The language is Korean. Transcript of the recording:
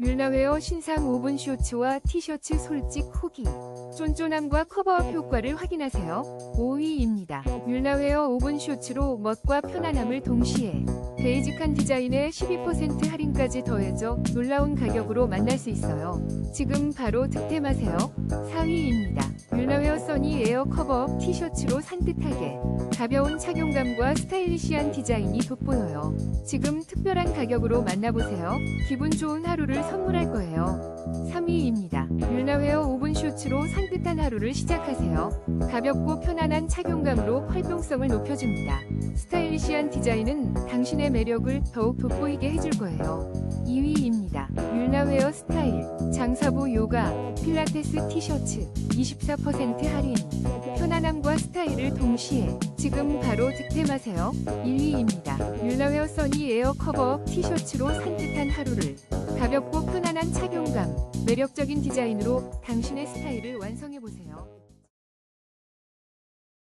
뮬라웨어 신상 오븐 쇼츠와 티셔츠 솔직 후기 쫀쫀함과 커버업 효과를 확인하세요. 5위입니다. 뮬라웨어 오븐 쇼츠로 멋과 편안함을 동시에 베이직한 디자인에 12% 할인까지 더해져 놀라운 가격으로 만날 수 있어요. 지금 바로 득템하세요. 4위입니다. 뮬라웨어 에어 커버업 티셔츠로 산뜻하게 가벼운 착용감과 스타일리시한 디자인이 돋보여요. 지금 특별한 가격으로 만나보세요. 기분 좋은 하루를 선물할 거예요. 3위입니다. 뮬라웨어 오븐 쇼츠로 산뜻한 하루를 시작하세요. 가볍고 편안한 착용감으로 활동성을 높여줍니다. 스타일리시한 디자인은 당신의 매력을 더욱 돋보이게 해줄 거예요. 2위입니다. 뮬라웨어 스타일 장사부 요가 필라테스 티셔츠 24% 할인 편안함과 스타일을 동시에 지금 바로 득템하세요. 1위입니다. 뮬라웨어 써니 에어 커버업 티셔츠로 산뜻한 하루를 가볍고 편안한 착용감 매력적인 디자인으로 당신의 스타일을 완성해보세요.